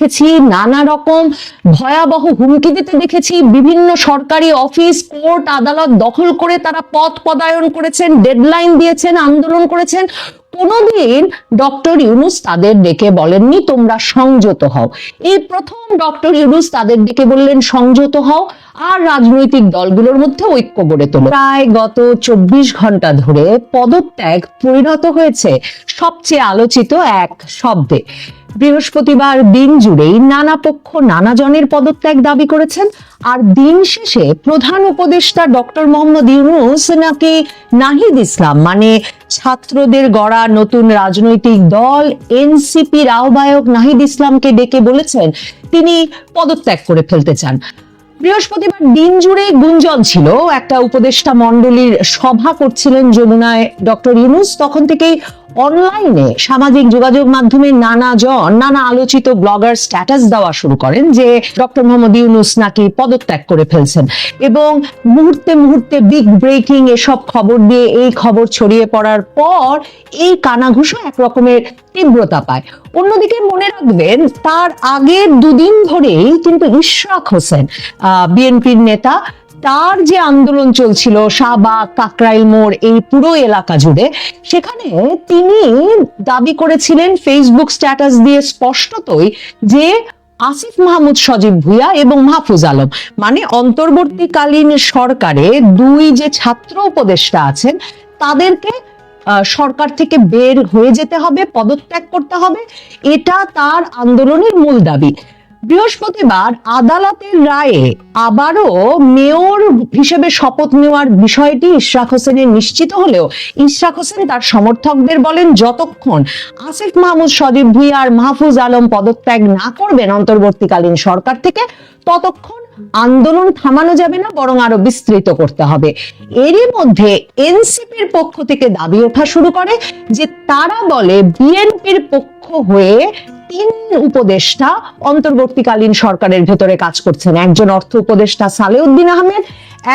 দেখেছি, নানা রকম ভয়াবহ হুমকি দিতে দেখেছি, বিভিন্ন সরকারি অফিস, কোর্ট, আদালত দখল করে তারা পথ পদায়ন করেছেন ডেডলাইন দিয়েছেন, আন্দোলন করেছেন। কোনোদিন ডক্টর ইউনুস তাদের ডেকে বলেননি, তোমরা সংযত হও। এই প্রথম ডক্টর ইউনুস তাদের ডেকে বললেন, সংযত হও, আর রাজনৈতিক দলগুলোর মধ্যে ঐক্য গড়ে তোলো। প্রায় গত চব্বিশ ঘণ্টা ধরে পদত্যাগ পরিণত হয়েছে সবচেয়ে আলোচিত এক শব্দে। বৃহস্পতিবার দিন জুড়েই নানা পক্ষ নানা জনের পদত্যাগ দাবি করেছেন। আর দিন শেষে প্রধান উপদেষ্টা ডক্টর মোহাম্মদ ইউনুস নাকি নাহিদ ইসলাম মানে ছাত্রদের গড়া নতুন রাজনৈতিক দল এনসিপির আহ্বায়ক নাহিদ ইসলামকে ডেকে বলেছেন, তিনি পদত্যাগ করে ফেলতে চান। বৃহস্পতিবার দিন জুড়ে গুঞ্জন ছিল। একটা উপদেষ্টা মণ্ডলীর সভা করছিলেন যমুনায় ডক্টর ইউনুস। তখন থেকেই অনলাইনে সামাজিক যোগাযোগ মাধ্যমে নানা জন নানা আলোচিত ব্লগার স্ট্যাটাস দেওয়া শুরু করেন যে ডক্টর মোহাম্মদ ইউনুস নাকি পদত্যাগ করে ফেলছেন। এবং মুহূর্তে মুহূর্তে বিগ ব্রেকিং এসব খবর দিয়ে এই খবর ছড়িয়ে পড়ার পর এই কানাঘুষো এক রকমের তীব্রতা পায়। অন্যদিকে মনে রাখবেন, তার আগের দুদিন ধরেই কিন্তু ইশরাক হোসেন বিএনপির নেতা, তার যে আন্দোলন চলছিল, শাহবাগ, কাকরাইল মোড়, এই পুরো এলাকা জুড়ে, সেখানে তিনি দাবি করেছিলেন ফেসবুক স্ট্যাটাস দিয়ে স্পষ্টতই যে আসিফ মাহমুদ সজীব ভুইয়া এবং মাহফুজ আলম মানে অন্তর্বর্তীকালীন সরকারে দুই যে ছাত্র উপদেষ্টা আছেন, তাদেরকে সরকার থেকে বের হয়ে যেতে হবে পদত্যাগ করতে হবে। এটা তার আন্দোলনের মূল দাবি। বৃহস্পতিবার আদালতের রায়ে আবারও মেয়র হিসেবে শপথ নেওয়ার বিষয়টি ইশরাক হোসেনের নিশ্চিত হলেও ইশরাক হোসেন তার সমর্থকদের বলেন, যতক্ষণ আসিফ মাহমুদ, সজীব ভুইয়া আর মাহফুজ আলম পদত্যাগ না করবেন অন্তর্বর্তীকালীন সরকার থেকে, ততক্ষণ আন্দোলন থামানো যাবে না, বরং আরও বিস্তৃত করতে হবে। এরই মধ্যে এনসিপির পক্ষ থেকে দাবি ওঠা শুরু করে যে তারা বলে, বিএনপির পক্ষ হয়ে তিন উপদেষ্টা অন্তর্বর্তীকালীন সরকারের ভেতরে কাজ করছেন। একজন অর্থ উপদেষ্টা সালেউদ্দিন আহমেদ,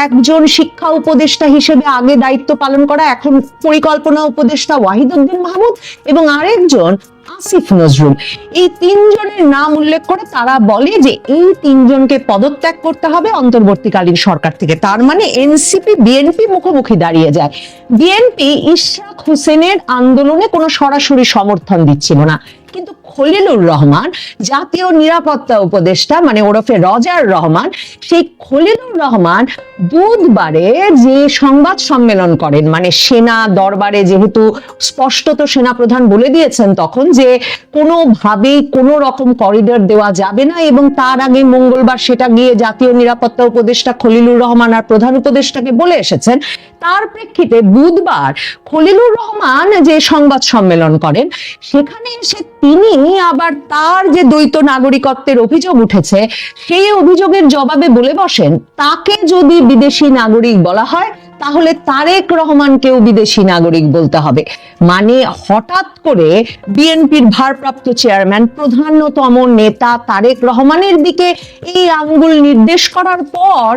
একজন শিক্ষা উপদেষ্টা হিসেবে আগে দায়িত্ব পালন করা, এখন পরিকল্পনা উপদেষ্টা ওয়াহিদুদ্দিন মাহমুদ এবং আরেকজন আসিফ নজরুল এই তিনজনের নাম উল্লেখ করে তারা বলে যে এই তিনজনকে পদত্যাগ করতে হবে অন্তর্বর্তীকালীন সরকার থেকে। তার মানে এনসিপি, বিএনপি মুখোমুখি দাঁড়িয়ে যায়। বিএনপি ইশরাক হোসেনের আন্দোলনে কোনো সরাসরি সমর্থন দিচ্ছিল না। কিন্তু খলিলুর রহমান, জাতীয় নিরাপত্তা উপদেষ্টা মানে ওরফে রজার রহমান, সেই খলিলুর রহমান বুধবারে যে সংবাদ সম্মেলন করেন মানে সেনা দরবারে যেহেতু স্পষ্টত সেনা প্রধান বলে দিয়েছেন তখন যে কোনোভাবেই কোনো রকম করিডর দেওয়া যাবে না এবং তার আগে মঙ্গলবার সেটা গিয়ে জাতীয় নিরাপত্তা উপদেষ্টা খলিলুর রহমান আর প্রধান উপদেষ্টাকে বলে এসেছেন। তার প্রেক্ষিতে বুধবার খলিলুর রহমান যে সংবাদ সম্মেলন করেন, সেখানে এসে তিনি আবার তার যে দ্বৈত নাগরিকত্বের অভিযোগ উঠেছে, সেই অভিযোগের জবাবে বলে বসেন। তাকে যদি বিদেশি নাগরিক বলা হয় তাহলে তারেক রহমানকেও বিদেশি নাগরিক বলতে হবে। মানে হঠাৎ করে বিএনপির ভারপ্রাপ্ত চেয়ারম্যান, প্রধানতম নেতা তারেক রহমানের দিকে এই আঙ্গুল নির্দেশ করার পর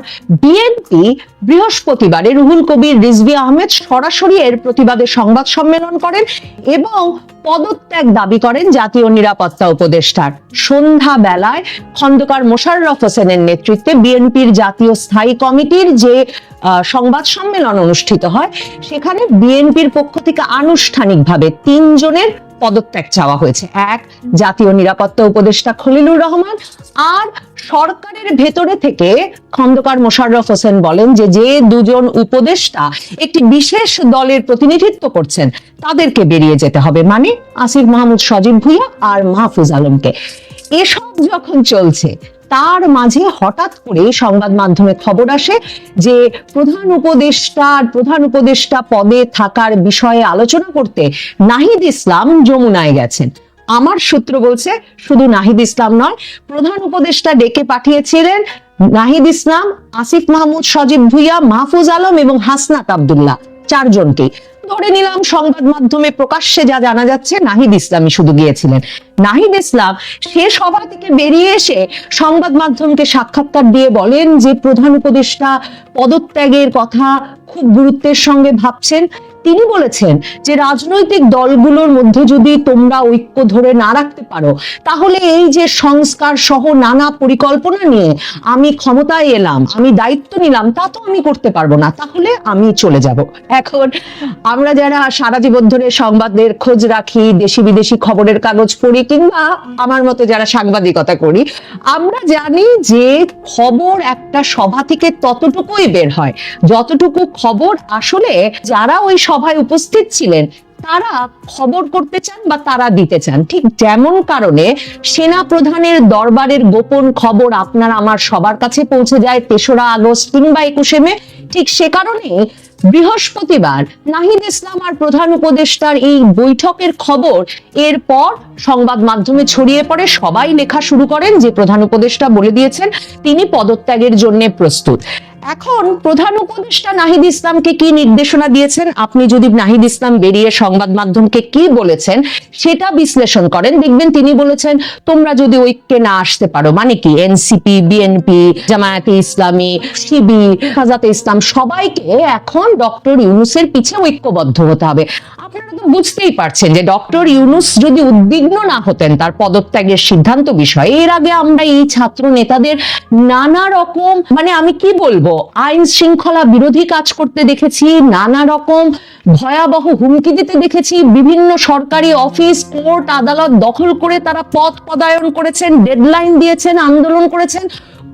বিএনপি বৃহস্পতিবারে রুহুল কবির, রিজভি আহমেদ সরাসরি এর প্রতিবাদে সংবাদ সম্মেলন করেন এবং পদত্যাগ দাবি করেন জাতীয় নিরাপত্তা উপদেষ্টার। সন্ধ্যা বেলায় খন্দকার মোশাররফ হোসেনের নেতৃত্বে বিএনপির জাতীয় স্থায়ী কমিটির যে সংবাদ সম্মেলন অনুষ্ঠিত হয়। সেখানে বিএনপির পক্ষ থেকে আনুষ্ঠানিকভাবে তিনজনের পদত্যাগ চাওয়া হয়েছে। এক, জাতীয় নিরাপত্তা উপদেষ্টা খলিলুর রহমান। আর সরকারের ভেতরে থেকে খন্দকার মোশাররফ হোসেন বলেন যে যে দুজন উপদেষ্টা একটি বিশেষ দলের প্রতিনিধিত্ব করছেন, তাদেরকে বেরিয়ে যেতে হবে। মানে আসিফ মাহমুদ সজীব ভুইয়া আর মাহফুজ আলমকে। এসব যখন চলছে তার মাঝে হঠাৎ করে সংবাদ মাধ্যমে খবর আসে যে প্রধান উপদেষ্টা আর প্রধান উপদেষ্টা পদে থাকার বিষয়ে আলোচনা করতে নাহিদ ইসলাম যমুনায় গেছেন। আমার সূত্র বলছে শুধু নাহিদ ইসলাম নয়, প্রধান উপদেষ্টা ডেকে পাঠিয়েছিলেন নাহিদ ইসলাম, আসিফ মাহমুদ, সজীব ভুইয়া, মাহফুজ আলম এবং হাসনাত আব্দুল্লাহ চারজনকে ধরে নিলাম সংবাদ মাধ্যমে প্রকাশ্যে যা জানা যাচ্ছে, নাহিদ ইসলামই শুধু গিয়েছিলেন। নাহিদ ইসলাম, সে সভা থেকে বেরিয়ে এসে সংবাদ মাধ্যমকে সাক্ষাৎকার দিয়ে বলেন যে প্রধান উপদেষ্টা পদত্যাগের কথা খুব গুরুত্বের সঙ্গে ভাবছেন। তিনি বলেছেন যে রাজনৈতিক দলগুলোর মধ্যে যদি তোমরা ঐক্য ধরে না রাখতে পারো, তাহলে এই যে সংস্কার সহ নানা পরিকল্পনা নিয়ে আমি ক্ষমতায় এলাম, আমি দায়িত্ব নিলাম, তা তো আমি করতে পারব না। তাহলে আমি চলে যাব। এখন আমরা যারা সারা জীবন ধরে সংবাদের খোঁজ রাখি, দেশি বিদেশি খবরের কাগজ পড়ি, কিংবা আমার মতো যারা সাংবাদিকতা করি, আমরা জানি যে খবর একটা সভা থেকে ততটুকুই বের হয়। যতটুকু খবর আসলে যারা ওই সভায় উপস্থিত ছিলেন, তারা খবর করতে চান বা তারা দিতে চান। ঠিক যেমন কারণে সেনা প্রধানের দরবারের গোপন খবর আপনার আমার সবার কাছে পৌঁছে যায় তেসরা আগস্ট কিংবা একুশে মে। ঠিক সে কারণে বৃহস্পতিবার নাহিদ ইসলাম আর প্রধান উপদেষ্টার এই বৈঠকের খবর, এরপর সংবাদ মাধ্যমে ছড়িয়ে পড়ে, সবাই লেখা শুরু করেন, যে প্রধান উপদেষ্টা বলে দিয়েছেন, তিনি পদত্যাগের জন্য প্রস্তুত। এখন প্রধান উপদেষ্টা নাহিদ ইসলামকে কি নির্দেশনা দিয়েছেন? আপনি যদি নাহিদ ইসলাম বেরিয়ে সংবাদ মাধ্যমকে কি বলেছেন, সেটা বিশ্লেষণ করেন। দেখবেন তিনি বলেছেন, তোমরা যদি ঐক্যে না আসতে পারো মানে কি, এনসিপি, বিএনপি, জামায়াতে ইসলামী শিবির হেফাজতে ইসলাম, সবাইকে এখন ডক্টর ইউনুসের পিছে ঐক্যবদ্ধ হতে হবে। আপনারা তো বুঝতেই পারছেন যে ডক্টর ইউনুস যদি উদ্বিগ্ন না হতেন তার পদত্যাগের সিদ্ধান্ত বিষয়ে, এর আগে আমরা এই ছাত্র নেতাদের নানা রকম মানে আমি কি বলব, আইন শৃঙ্খলা বিরোধী কাজ করতে দেখেছি, নানা রকম ভয়াবহ হুমকি দিতে দেখেছি, বিভিন্ন সরকারি অফিস, কোর্ট, আদালত দখল করে তারা পথ পদায়ন করেছেন, ডেডলাইন দিয়েছেন, আন্দোলন করেছেন।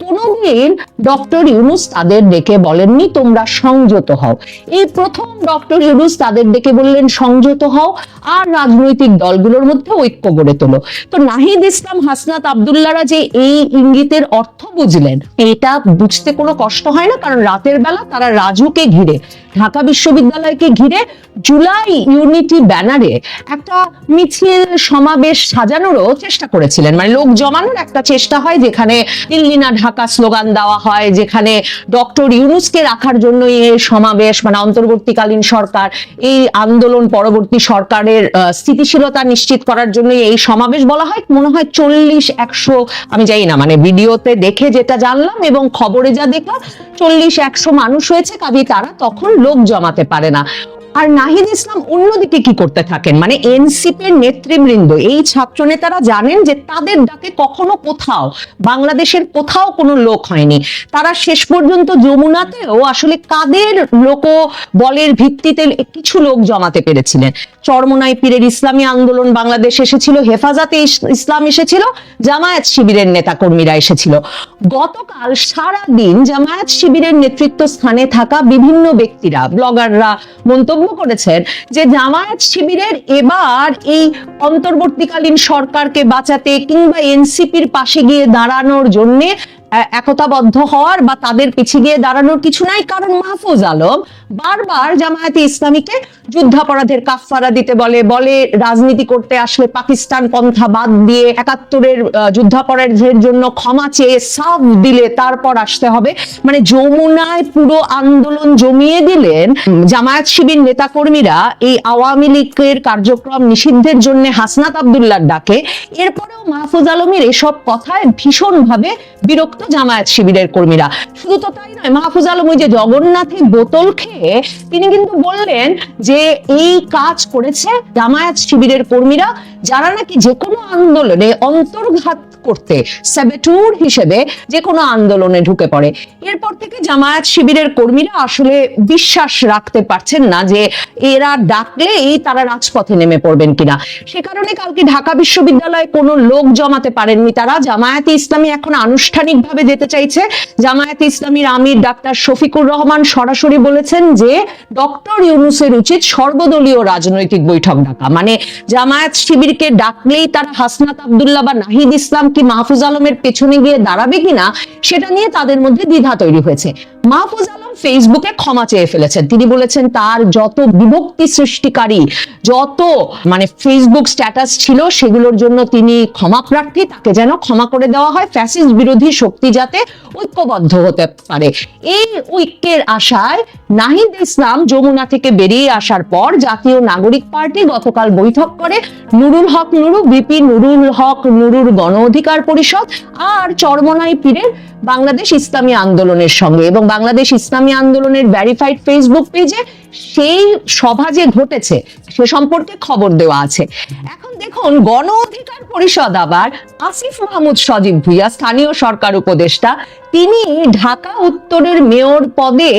কোনোদিন ডক্টর ইউনুস তাদের ডেকে বলেননি, তোমরা সংযত হও। এই প্রথম ডক্টর ইউনুস তাদের ডেকে বললেন, সংযত হও আর রাজনৈতিক দলগুলোর মধ্যে ঐক্য গড়ে তোলো। তো নাহিদ ইসলাম হাসনাত আবদুল্লারা যে এই ইঙ্গিতের অর্থ বুঝলেন, এটা বুঝতে কোনো কষ্ট হয় না, কারণ রাতের বেলা তারা রাজুকে ঘিরে ঢাকা বিশ্ববিদ্যালয়কে ঘিরে জুলাই ইউনিটি ব্যানারে একটা মিছিল, সমাবেশ সাজানোরও চেষ্টা করেছিলেন। মানে লোক জমানোর একটা চেষ্টা হয় যেখানে দিল্লি না ঢাকা স্লোগান দেওয়া হয়, যেখানে ডক্টর ইউনুসকে রাখার জন্য এই সমাবেশ মানে অন্তর্বর্তীকালীন সরকার, এই আন্দোলন পরবর্তী সরকারের স্থিতিশীলতা নিশ্চিত করার জন্য এই সমাবেশ বলা হয়। মনে হয় চল্লিশ একশো, আমি জানি না মানে ভিডিওতে দেখে যেটা জানলাম এবং খবরে যা দেখলাম, চল্লিশ একশো মানুষ হয়েছে। কাজে তারা তখন লোক জমাতে পারে না। আর নাহিদ ইসলাম অন্যদিকে কি করতে থাকেন? মানে এনসিপির নেতৃবৃন্দ, এই ছাত্র নেতারা জানেন যে তাদের ডাকে কখনো কোথাও, বাংলাদেশের কোথাও কোনো লোক হয়নি। তারা শেষ পর্যন্ত যমুনাতেও আসলে কাদের লোক বলের ভিত্তিতে কিছু লোক জমাতে পেরেছিলেন? চরমনাই পীরের ইসলামী আন্দোলন বাংলাদেশ এসেছিল, হেফাজতে ইসলাম এসেছিল, জামায়াত শিবিরের নেতা কর্মীরা এসেছিল। গতকাল সারা দিন জামায়াত শিবিরের নেতৃত্ব স্থানে থাকা বিভিন্ন ব্যক্তিরা, ব্লগাররা, মন্তব্য করেছেন যে জামায়াত শিবিরের এবার এই অন্তর্বর্তীকালীন সরকারকে বাঁচাতে কিংবা এনসিপির পাশে গিয়ে দাঁড়ানোর জন্যে একতাবদ্ধ হওয়ার বা তাদের পিছিয়ে গিয়ে দাঁড়ানোর কিছু নাই। কারণ মাহফুজ আলম বারবার জামায়াতে ইসলামীকে যুদ্ধাপরাধের কাফফারা দিতে বলে বলে রাজনীতি করতে আসলে পাকিস্তান পন্থা বাদ দিয়ে একাত্তরের যুদ্ধাপরাধের জন্য ক্ষমা চেয়ে সাফ দিলে তারপর আসতে হবে। মানে যমুনায় পুরো আন্দোলন জমিয়ে দিলেন জামায়াত শিবির নেতাকর্মীরা এই আওয়ামী লীগের কার্যক্রম নিষিদ্ধের জন্য হাসনাত আবদুল্লার ডাকে। এরপরেও মাহফুজ আলমের এসব কথায় ভীষণভাবে বিরক্ত জামায়াত শিবিরের কর্মীরা। শুধু তো তাই নয়, মাহফুজ আলম ওই যে জগন্নাথে বোতল খেয়ে তিনি কিন্তু বললেন যে এই কাজ করেছে জামায়াত শিবিরের কর্মীরা। যারা নাকি যে কোনো আন্দোলনে অন্তর্ঘাত করতে স্যাবেটুর হিসেবে যে কোনো আন্দোলনে ঢুকে পড়ে। এরপর থেকে জামায়াত শিবিরের কর্মীরা আসলে বিশ্বাস রাখতে পারছেন না যে এরা ডাকলেই তারা রাজপথে নেমে পড়বেন কিনা। সে কারণে কালকে ঢাকা বিশ্ববিদ্যালয়ে কোনো লোক জমাতে পারেননি তারা। জামায়াতে ইসলামী এখন আনুষ্ঠানিকভাবে যেতে চাইছে। জামায়াতে ইসলামীর আমির ডাক্তার শফিকুর রহমান সরাসরি বলেছেন যে ডক্টর ইউনুসের উচিত সর্বদলীয় রাজনৈতিক বৈঠক ডাকা। মানে জামায়াত শিবিরকে ডাকলেই তারা হাসনাত আবদুল্লাহ বা নাহিদ ইসলাম কি মাহফুজ আলমের পেছনে গিয়ে দাঁড়াবে কিনা সেটা নিয়ে তাদের মধ্যে দ্বিধা তৈরি হয়েছে। মাহফুজ আলম ফেসবুকে ক্ষমা চেয়ে ফেলেছেন। তিনি বলেছেন, তার যত বিভক্তি সৃষ্টিকারী, যত মানে ফেসবুক স্ট্যাটাস ছিল সেগুলোর জন্য তিনি ক্ষমা প্রার্থী, তাকে যেন ক্ষমা করে দেওয়া হয়। ফ্যাসিস্ট বিরোধী শক্তি যাতে ঐক্যবদ্ধ হতে পারে। এই ঐক্যের আশায় নাহিদ ইসলাম যমুনা থেকে বেরিয়ে আসার পর জাতীয় নাগরিক পার্টি গতকাল বৈঠক করে নুরুল হক নুরু, বিপি নুরুল হক নুরুর গণ অধিকার পরিষদ আর চরমনাই পীরের বাংলাদেশ ইসলামী আন্দোলনের সঙ্গে। এবং বাংলাদেশ ইসলামী আন্দোলনের ভ্যারিফাইড ফেসবুক পেজে সেই সভা যে ঘটেছে, সে সম্পর্কে খবর দেওয়া আছে। এখন দেখুন, গণ অধিকার পরিষদ আবার আসিফ মাহমুদ সজীব ভুইয়া, স্থানীয় সরকার উপদেষ্টা, তিনি ঢাকা উত্তরের মেয়র পদে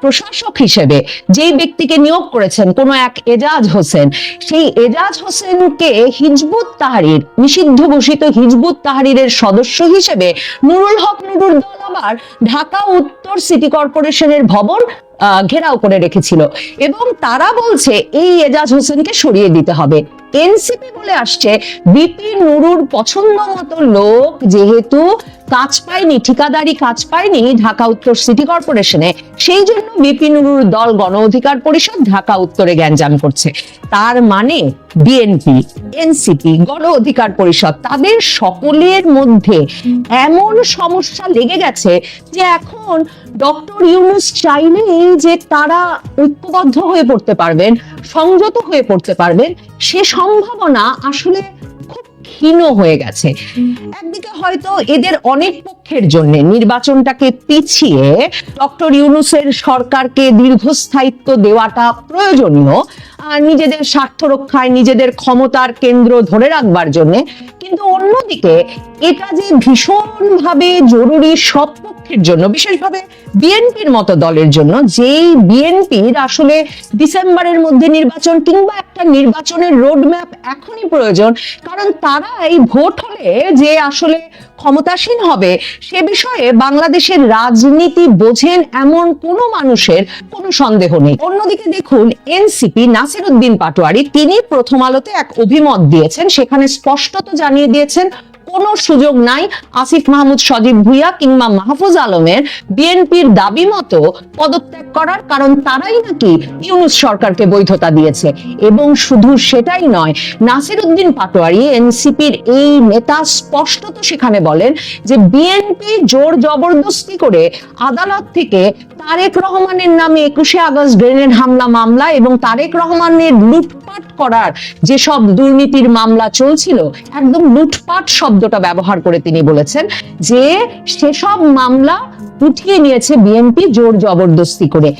প্রশাসক হিসেবে যেই ব্যক্তিকে নিয়োগ করেছেন, কোনো এক এজাজ হোসেন, সেই এজাজ হোসেনকে হিজবুত তাহারির, নিষিদ্ধ ঘোষিত হিজবুত তাহারিরের সদস্য হিসেবে নুরুল হক নুরুল দল আবার ঢাকা উত্তর সিটি কর্পোরেশনের ভবন ঘেরাও করে রেখেছিল। এবং তারা বলছে, এই এজাজ হোসেনকে সরিয়ে দিতে হবে। এনসিপি বলে আসছে বিপি নুরুর পছন্দ মতো লোক যেহেতু কাজ পায়নি, ঠিকাদারি কাজ পায়নি ঢাকা উত্তর সিটি কর্পোরেশনে। সেই জন্য বিপি নুরুর দল গণ অধিকার পরিষদ ঢাকা উত্তরে জ্ঞানজাম করছে। তার মানে বিএনপি, এনসিপি, গণ অধিকার পরিষদ, তাদের সকলের মধ্যে এমন সমস্যা লেগে গেছে যে এখন ডক্টর ইউনুস চাইলেই যে তারা ঐক্যবদ্ধ হয়ে পড়তে পারবেন, সংযত হয়ে পড়তে পারবেন, সে সম্ভাবনা আসলে ক্ষীণ হয়ে গেছে। একদিকে হয়তো এদের অনেক পক্ষের জন্য নির্বাচনটাকে পিছিয়ে ডক্টর ইউনুসের সরকারকে দীর্ঘস্থায়িত্ব দেওয়াটা প্রয়োজনীয় নিজেদের স্বার্থ রক্ষায় নিজেদের ক্ষমতার কেন্দ্র ধরে রাখবার জন্য কিন্তু অন্যদিকে এটা যে ভীষণভাবে জরুরি সব পক্ষের জন্য, বিশেষভাবে বিএনপির মতো দলের জন্য, যেই বিএনপির আসলে ডিসেম্বরের মধ্যে নির্বাচন কিংবা একটা নির্বাচনের রোড ম্যাপ এখনই প্রয়োজন, কারণ তারা এই ভোট হলে যে আসলে ক্ষমতাসীন হবে, সে বিষয়ে বাংলাদেশের রাজনীতি বোঝেন এমন কোনো মানুষের কোনো সন্দেহ নেই। অন্যদিকে দেখুন, এনসিপি নাসির উদ্দিন পাটোয়ারি, তিনি প্রথম আলোতে এক অভিমত দিয়েছেন, সেখানে স্পষ্টত জানিয়ে দিয়েছেন, কোনো সুযোগ নাই। আসিফ মাহমুদ সজীব ভুইয়া কিংবা মাহফুজ আলমের বিএনপির দাবি মতো পদত্যাগ করার কারণ তারাই নাকি ইউনুস সরকারকে বৈধতা দিয়েছে। এবং শুধু সেটাই নয় নাসির উদ্দিন পাটোয়ারি, এনসিপির এই নেতা স্পষ্টত সেখানে বলেন যে বিএনপি জোর জবরদস্তি করে আদালত থেকে তারেক রহমানের নামে একুশে আগস্ট গ্রেনেড হামলা মামলা এবং তারেক রহমানের লুটপাট করার যে সব দুর্নীতির মামলা চলছিল, একদম লুটপাট শব্দটা ব্যবহার করে তিনি বলেছেন যে সেসব মামলা উঠিয়ে নিয়েছে বিএনপি জোর জবরদস্তি করে।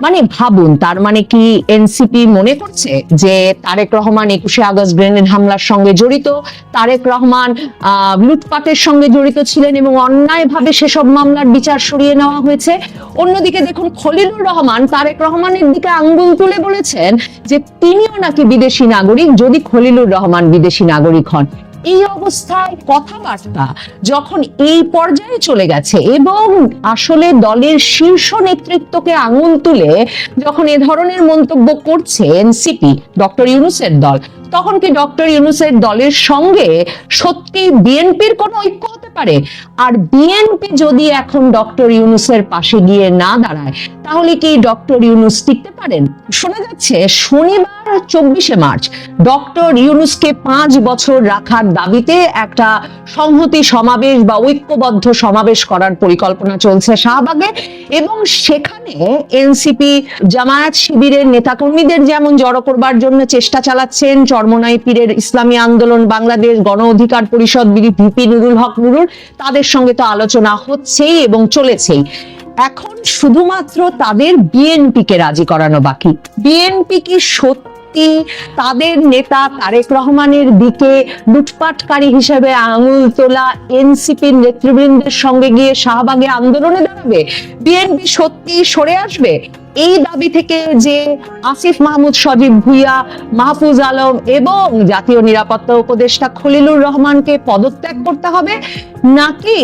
মানে ভাবুন তার মানে কি এনসিপি মনে করছে যে তারেক রহমান একুশে আগস্ট গ্রেনেড হামলার সঙ্গে জড়িত তারেক রহমান আহ, লুটপাটের সঙ্গে জড়িত ছিলেন এবং অন্যায়ভাবে সেসব মামলার বিচার সরিয়ে নেওয়া হয়েছে। অন্যদিকে দেখুন খলিলুর রহমান তারেক রহমানের দিকে আঙ্গুল তুলে বলেছেন যে তিনিও নাকি বিদেশি নাগরিক যদি খলিলুর রহমান বিদেশি নাগরিক হন। এই অবস্থায় কথাবার্তা যখন এই পর্যায়ে চলে গেছে এবং আসলে দলের শীর্ষ নেতৃত্বকে আঙুল তুলে যখন এ ধরনের মন্তব্য করছে এনসিপি, ডক্টর ইউনুসের দল, তখন কি ডক্টর ইউনুসের দলের সঙ্গে সত্যি বিএনপির কোনো ঐক্য হতে পারে? আর বিএনপি যদি এখন ডক্টর ইউনুসের পাশে গিয়ে না দাঁড়ায়, তাহলে কি ডক্টর ইউনুস টিকতে পারেন? শোনা যাচ্ছে শনিবার, চব্বিশে মার্চ, ডক্টর ইউনুসকে পাঁচ বছর রাখার দাবিতে একটা সংহতি সমাবেশ বা ঐক্যবদ্ধ সমাবেশ করার পরিকল্পনা চলছে শাহবাগে। এবং সেখানে এনসিপি জামায়াত শিবিরের নেতাকর্মীদের যেমন জড়ো করবার জন্য চেষ্টা চালাচ্ছেন, চরমনাই পীরের ইসলামী আন্দোলন, বাংলাদেশ গণ অধিকার পরিষদ ভিপি নুরুল হক নুরুল, তাদের সঙ্গে তো আলোচনা হচ্ছেই এবং চলেছেই। এখন শুধুমাত্র তাদের বিএনপিকে রাজি করানো বাকি। বিএনপি কি সত্যি তাদের নেতা তারেক রহমানের দিকে লুটপাটকারী হিসেবে আঙুল তোলা এনসিপির নেতৃবৃন্দের সঙ্গে গিয়ে শাহবাগে আন্দোলনে দাঁড়াবে? বিএনপি সত্যি সরে আসবে? এই দাবি থেকে যে আসিফ মাহমুদ, সজীব ভুইয়া, মাহফুজ আলম এবং জাতীয় নিরাপত্তা উপদেষ্টা খলিলুর রহমানকে পদত্যাগ করতে হবে? নাকি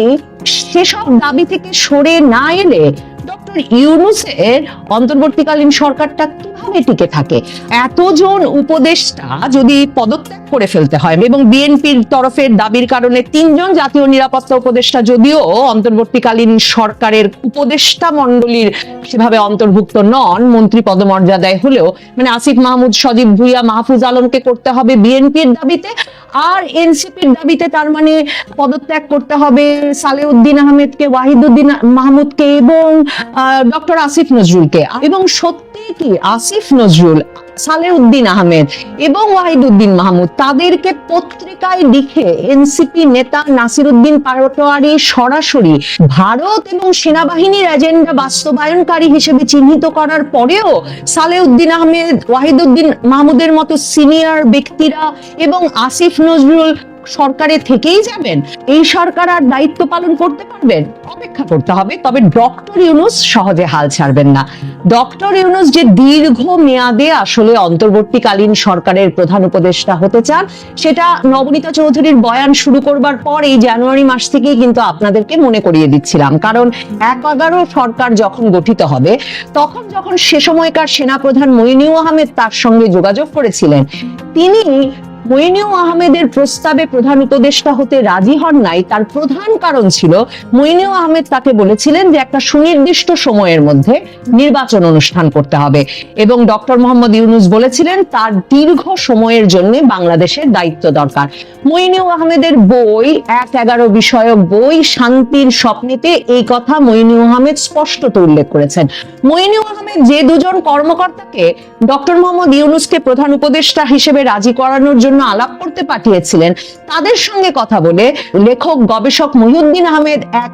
সেসব দাবি থেকে সরে না এলে ডক্টর ইউনুসের অন্তর্বর্তীকালীন সরকারটা কীভাবে টিকে থাকে। এতজন উপদেষ্টা যদি পদত্যাগ করে ফেলতে হয়, এবং বিএনপির তরফের দাবির কারণে তিনজন জাতীয় নিরাপত্তা উপদেষ্টা যদিও অন্তর্বর্তীকালীন সরকারের উপদেষ্টা মণ্ডলীর সেভাবে অন্তর্ভুক্ত নন, মন্ত্রী পদমর্যাদায় হলেও মানে আসিফ মাহমুদ, সজীব ভুইয়া, মাহফুজ আলমকে করতে হবে বিএনপির দাবিতে, আর এনসিপির দাবিতে তার মানে পদত্যাগ করতে হবে সালেউদ্দিন আহমেদকে, ওয়াহিদুদ্দিন মাহমুদকে, এবং ডক্টর আসিফ নজরুলকে। এবং সত্যি কি? আসিফ নজরুল, সালেউদ্দিন আহমেদ এবং ওয়াহিদুদ্দিন মাহমুদ, তাদেরকে পত্রিকায় লিখে এনসিপি নেতা নাসিরুদ্দিন পাটোয়ারি সরাসরি ভারত এবং সেনাবাহিনীর এজেন্ডা বাস্তবায়নকারী হিসেবে চিহ্নিত করার পরেও সালেউদ্দিন আহমেদ, ওয়াহিদুদ্দিন মাহমুদের মতো সিনিয়র ব্যক্তিরা এবং আসিফ নজরুল সরকারে থেকেই যাবেন, এই সরকার আর দায়িত্ব পালন করতে পারবেন, অপেক্ষা করতে হবে। তবে ডক্টর ইউনুস সহজে হাল ছাড়বেন না। ডক্টর ইউনুস যে দীর্ঘ মেয়াদে আসলে অন্তর্বর্তীকালীন সরকারের প্রধান উপদেষ্টা হতে চান, সেটা নবনীতা চৌধুরীর বয়ান শুরু করবার পর এই জানুয়ারি মাস থেকেই কিন্তু আপনাদেরকে মনে করিয়ে দিচ্ছিলাম। কারণ এক এগারো সরকার যখন গঠিত হবে, তখন যখন সে সময়কার সেনাপ্রধান মইনিউ আহমেদ তার সঙ্গে যোগাযোগ করেছিলেন, তিনি মইনিউ আহমেদের প্রস্তাবে প্রধান উপদেষ্টা হতে রাজি হন নাই, তার প্রধান কারণ ছিল মইনিউ আহমেদ তাকে বলেছিলেন যে একটা সুনির্দিষ্ট সময়ের মধ্যে নির্বাচন অনুষ্ঠান করতে হবে। এবং ডক্টর মোহাম্মদ ইউনুস বলেছিলেন, তার দীর্ঘ সময়ের জন্য বাংলাদেশের দায়িত্ব দরকার। মইনিউ আহমেদের বই, এক এগারো বিষয়ক বই, শান্তির স্বপ্নেতে এই কথা মইনিউ আহমেদ স্পষ্টত উল্লেখ করেছেন। মইনিউ আহমেদ যে দুজন কর্মকর্তাকে ডক্টর মোহাম্মদ ইউনুসকে প্রধান উপদেষ্টা হিসেবে রাজি করানোর জন্য আলাপ করতে পাঠিয়েছিলেন। তাদের সঙ্গে কথা বলে লেখক গবেষক মহিউদ্দিন আহমেদ এক